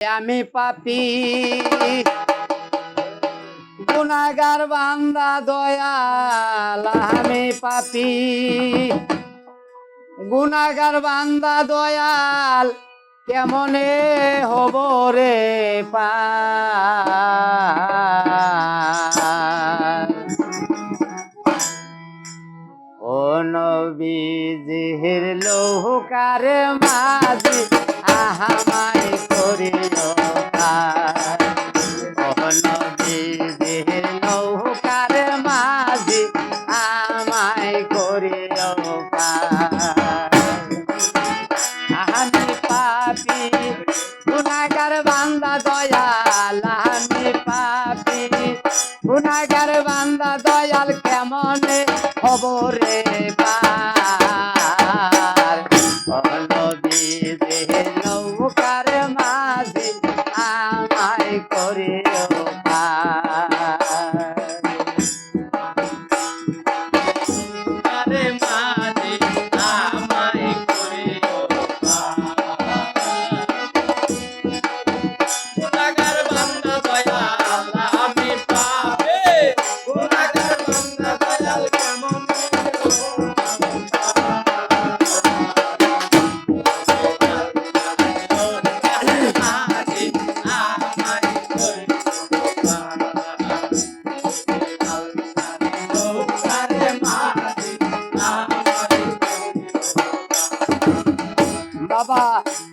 আমি পাপি। গুনাগার বান্দা দয়াল, আমি পাপি। গুনাগার বান্দা দয়াল, কেমনে হব রে পা ও নবীজির লৌকার মাঝি আহামাই কেমনে খবরে পার নবীরে নৌকার মাঝি আমায় করে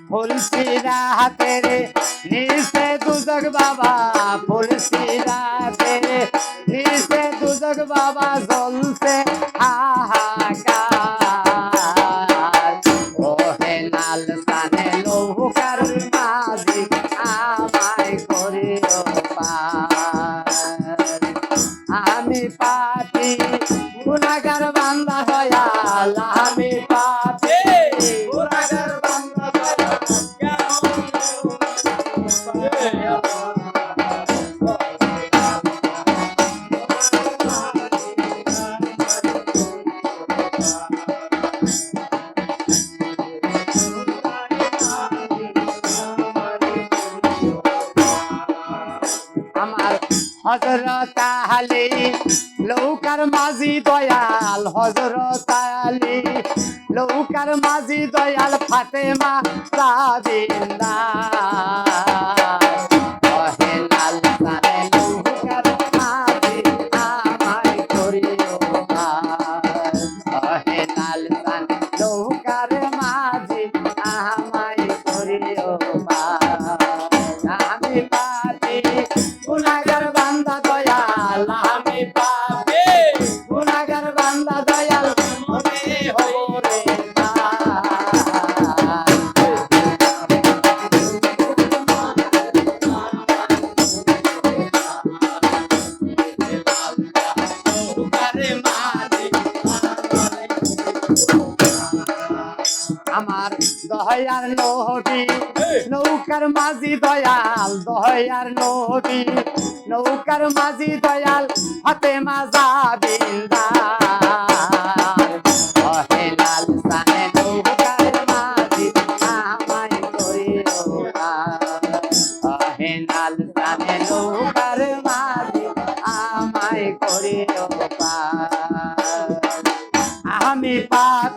ফুলসিরা হাতে রে নিশে দুজক বাবা ফুলসিরা হাতে রে নিশে দুজক বাবা জ্বলছে হজরত আলী লৌকার মাঝি দয়াল হজরত আলী লৌকার মাঝি দয়াল ফাতেমা সাবিন্দা আমার দয়ার নবী নৌকার মাঝি দয়াল দয়ার নবী নৌকার মাঝি দয়াল হাতে মাজা বিন্দার অহে লাল সানে নৌকার মাঝি আমায় করিও পার। অহে লাল সানে নৌকার মাঝি আমায় করিও পার। আমি পাপি বান্দা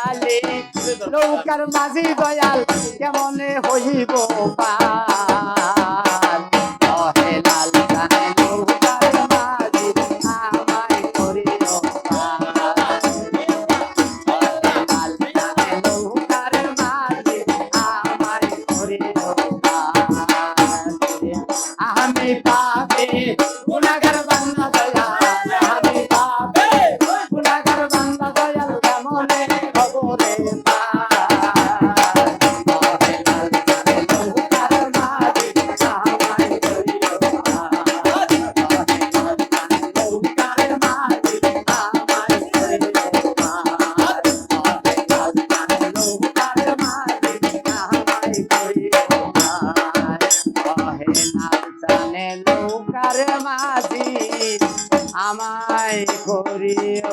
লৌকার মাঝি দয়াল কেমনে হইব পার? ওহে আমায় করিও।